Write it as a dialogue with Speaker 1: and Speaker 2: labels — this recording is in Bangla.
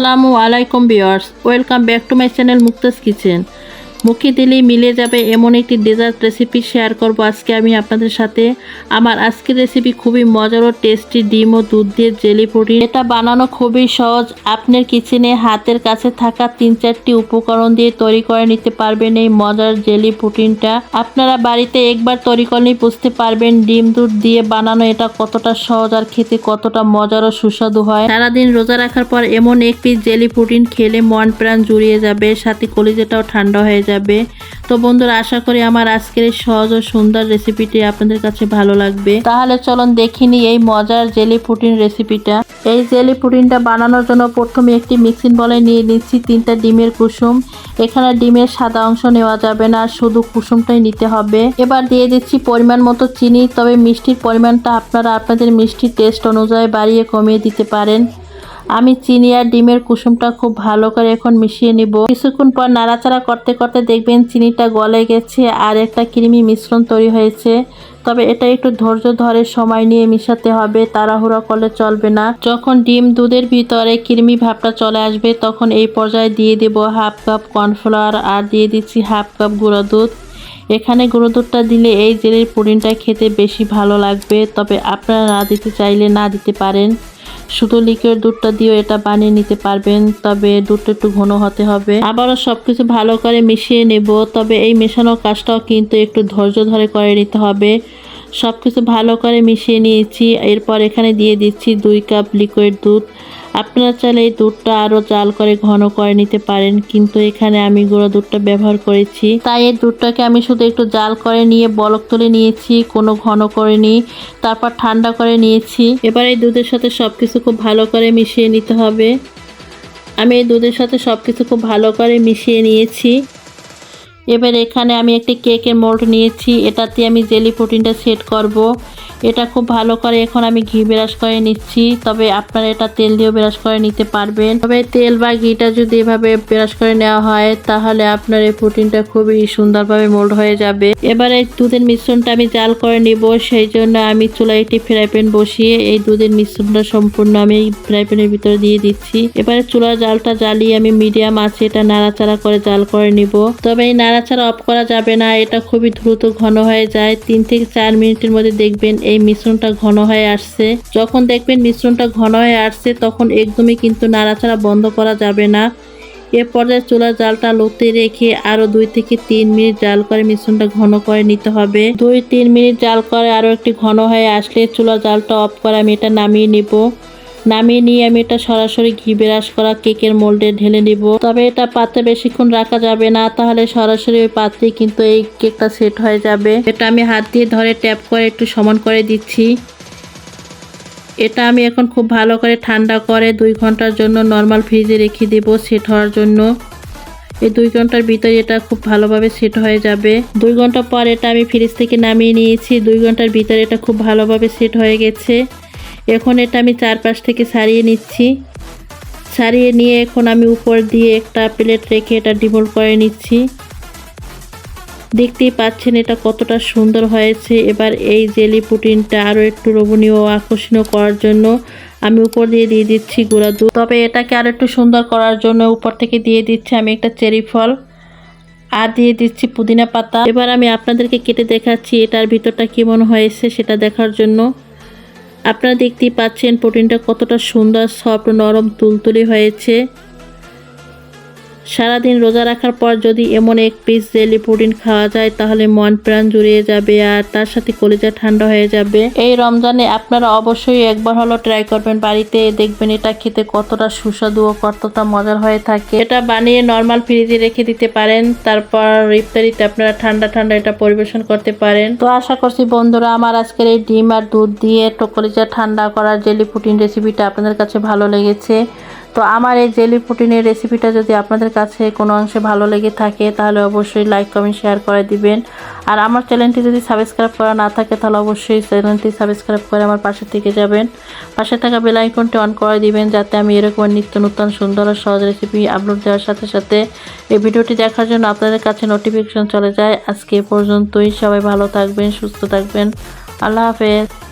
Speaker 1: আসসালামু আলাইকুম viewers welcome back to my channel Mukta's kitchen. মুখে দিলেই মিলে যাবে এমন একটি ডেজার্ট রেসিপি শেয়ার করব আজকে আমি আপনাদের সাথে। আমার আজকের রেসিপি খুবই মজার ও টেস্টি ডিম ও দুধ দিয়ে জেলি পুডিং এটা বানানো খুবই সহজ। আপনার কিচেনে হাতের কাছে থাকা তিন চারটি উপকরণ দিয়ে তৈরি করে নিতে পারবেন এই মজার জেলি পুডিংটা আপনারা বাড়িতে একবার তৈরি করলেই বুঝতে পারবেন ডিম দুধ দিয়ে বানানো এটা কতটা সহজ আর খেতে কতটা মজার ও সুস্বাদু হয়। সারাদিন রোজা রাখার পর এমন এক পিস জেলি পুডিং খেলে মন প্রাণ জুড়িয়ে যাবে, সাথে কলিজাটাও ঠান্ডা হয়ে যাবে। তো বন্ধুরা, আশা করি আমার আজকের এই সহজ ও সুন্দর রেসিপিটি আপনাদের কাছে ভালো লাগবে। তাহলে চলুন দেখিনি এই মজার জেলি পুডিং রেসিপিটা এই জেলি পুডিংটা বানানোর জন্য প্রথমে একটি মিক্সিং বলে নিয়ে নিচ্ছি তিনটা ডিমের কুসুম। এখানে ডিমের সাদা অংশ নেওয়া যাবে না, শুধু কুসুমটাই নিতে হবে। এবার দিয়ে দিচ্ছি পরিমাণ মতো চিনি, তবে মিষ্টির পরিমাণটা আপনারা আপনাদের মিষ্টির টেস্ট অনুযায়ী বাড়িয়ে কমিয়ে দিতে পারেন। আমি চিনি আর ডিমের কুসুমটা খুব ভালো করে এখন মিশিয়ে নিব। কিছুক্ষণ পর নাড়াচাড়া করতে করতে দেখবেন চিনিটা গলে গেছে আর একটা ক্রিমি মিশ্রণ তৈরি হয়েছে। তবে এটা একটু ধৈর্য ধরে সময় নিয়ে মিশাতে হবে, তাড়াহুড়া করলে চলবে না। যখন ডিম দুধের ভিতরে কৃমি ভাবটা চলে আসবে, তখন এই পর্যায়ে দিয়ে দেব হাফ কাপ কর্নফ্লাওয়ার আর দিয়ে দিচ্ছি হাফ কাপ গুঁড়ো দুধ। এখানে গুঁড়ো দুধটা দিলে এই জেলের পুডিংটা খেতে বেশি ভালো লাগবে, তবে আপনারা না দিতে চাইলে না দিতে পারেন। শুধু লিকের দুধটা দিয়ে এটা বানিয়ে নিতে পারবেন, তবে দুধটা একটু ঘন হতে হবে। আবারও সবকিছু ভালো করে মিশিয়ে নেব, তবে এই মেশানোর কাজটাও কিন্তু একটু ধৈর্য ধরে করে নিতে হবে। সবকিছু ভালো করে মিশিয়ে নিয়েছি, এরপর এখানে দিয়ে দিচ্ছি দুই কাপ লিকুইড দুধ। আপনারা চাইলে এই দুধটা আরও জাল করে ঘন করে নিতে পারেন, কিন্তু এখানে আমি গুঁড়ো দুধটা ব্যবহার করেছি। তাই এই দুধটাকে আমি শুধু একটু জাল করে নিয়ে বলক তুলে নিয়েছি, কোনো ঘন করে নিই তারপর ঠান্ডা করে নিয়েছি। এবার এই দুধের সাথে সব কিছু খুব ভালো করে মিশিয়ে নিতে হবে। আমি এই দুধের সাথে সব কিছু খুব ভালো করে মিশিয়ে নিয়েছি। এবার এখানে আমি একটি কেকের মোল্ড নিয়েছি, এটাতে আমি জেলি প্রোটিনটা সেট করব। এটা খুব ভালো করে এখন আমি ঘি ব্রাশ করে নিচ্ছি, তবে আপনারা এটা তেল দিয়েও ব্রাশ করে নিতে পারবেন। তবে তেল বা ঘিটা যদি এভাবে ব্রাশ করে নেওয়া হয়, তাহলে আপনার এই প্রোটিনটা খুবই সুন্দরভাবে মোল্ড হয়ে যাবে। এবার এই দুধের মিশ্রণটা আমি জাল করে নিব, সেই জন্য আমি চুলায় একটি ফ্রাই প্যান বসিয়ে এই দুধের মিশ্রণটা সম্পূর্ণ আমি ফ্রাই প্যানের ভিতরে দিয়ে দিচ্ছি। এবারে চুলার জালটা জ্বালিয়ে আমি মিডিয়াম আছে এটা নাড়াচাড়া করে জাল করে নিব। তবে এই নাড়াচাড়া অফ করা যাবে না, এটা খুবই দ্রুত ঘন হয়ে যায়। তিন থেকে চার মিনিটের মধ্যে দেখবেন এই মিশ্রণটা ঘন হয়ে আসছে। যখন দেখবেন মিশ্রণটা ঘন হয়ে আসছে, তখন একদমই কিন্তু নাড়াচাড়া বন্ধ করা যাবে না। এ পর্যায়ে চুলার জালটা লোতে রেখে আরও দুই থেকে তিন মিনিট জাল করে মিশ্রণটা ঘন করে নিতে হবে। দুই, তিন মিনিট জাল করে আরও একটি ঘন হয়ে আসলে চুলার জালটা অফ করে আমি এটা নামিয়ে নিব। নামিয়ে নিয়ে আমি এটা সরাসরি ঘি বেরাস করা কেকের মোল্ডে ঢেলে নিব। তবে এটা পাত্রে বেশিক্ষণ রাখা যাবে না, তাহলে সরাসরি ওই পাত্রে কিন্তু এই কেকটা সেট হয়ে যাবে। এটা আমি হাত দিয়ে ধরে ট্যাপ করে একটু সমান করে দিচ্ছি। এটা আমি এখন খুব ভালো করে ঠান্ডা করে দুই ঘণ্টার জন্য নর্মাল ফ্রিজে রেখে দেব সেট হওয়ার জন্য। এই দুই ঘণ্টার ভিতরে এটা খুব ভালোভাবে সেট হয়ে যাবে। দুই ঘণ্টা পর এটা আমি ফ্রিজ থেকে নামিয়ে নিয়েছি। দুই ঘণ্টার ভিতরে এটা খুব ভালোভাবে সেট হয়ে গেছে। এখন এটা আমি চারপাশ থেকে সারিয়ে নিচ্ছি। সারিয়ে নিয়ে এখন আমি উপর দিয়ে একটা প্লেট রেখে এটা ডিমোল্ড করে নিচ্ছি। দেখতেই পাচ্ছেন এটা কতটা সুন্দর হয়েছে। এবার এই জেলি পুটিনটা আরও একটু রোবনীয় ও আকর্ষণীয় করার জন্য আমি উপর দিয়ে দিয়ে দিচ্ছি গুঁড়া দুধ। তবে এটাকে আরও একটু সুন্দর করার জন্য উপর থেকে দিয়ে দিচ্ছি আমি একটা চেরি ফল। আর দিয়ে দিচ্ছি পুদিনা পাতা। এবার আমি আপনাদেরকে কেটে দেখাচ্ছি এটার ভিতরটা কেমন হয়েছে সেটা দেখার জন্য। আপনারা দেখতেই পাচ্ছেন প্রোটিনটা কতটা সুন্দর সফট নরম তুলতুলি হয়েছে। সারাদিন রোজা রাখার পর যদি এমন এক পিস জেলি প্রোটিন খাওয়া যায়, তাহলে মন প্রাণ জুড়িয়ে যাবে আর তার সাথে কলিজা ঠান্ডা হয়ে যাবে। এই রমজানে আপনারা অবশ্যই একবার হলো ট্রাই করবেন বাড়িতে, দেখবেন এটা খেতে কতটা সুস্বাদু ও কতটা মজার হয়ে থাকে। এটা বানিয়ে নর্মাল ফ্রিজে রেখে দিতে পারেন, তারপর ইফতারিতে আপনারা ঠান্ডা ঠান্ডা এটা পরিবেশন করতে পারেন। তো আশা করছি বন্ধুরা, আমার আজকের এই ডিম আর দুধ দিয়ে কলিজা ঠান্ডা করার জেলি প্রোটিন রেসিপিটা আপনাদের কাছে ভালো লেগেছে। তো আমার এই জেলি প্রোটিনের রেসিপিটা যদি আপনাদের কাছে কোনো অংশে ভালো লেগে থাকে, তাহলে অবশ্যই লাইক কমেন্ট শেয়ার করে দিবেন। আর আমার চ্যানেলটি যদি সাবস্ক্রাইব করা না থাকে, তাহলে অবশ্যই চ্যানেলটি সাবস্ক্রাইব করে আমার পাশে থেকে যাবেন। পাশে থাকা বেল আইকনটি অন করে দিবেন, যাতে আমি এরকম নিত্য নতুন, সুন্দর ও সহজ রেসিপি আপলোড দেওয়ার সাথে সাথে এই ভিডিওটি দেখার জন্য আপনাদের কাছে নোটিফিকেশন চলে যায়। আজকে পর্যন্তই। সবাই ভালো থাকবেন, সুস্থ থাকবেন। আল্লাহ হাফেজ।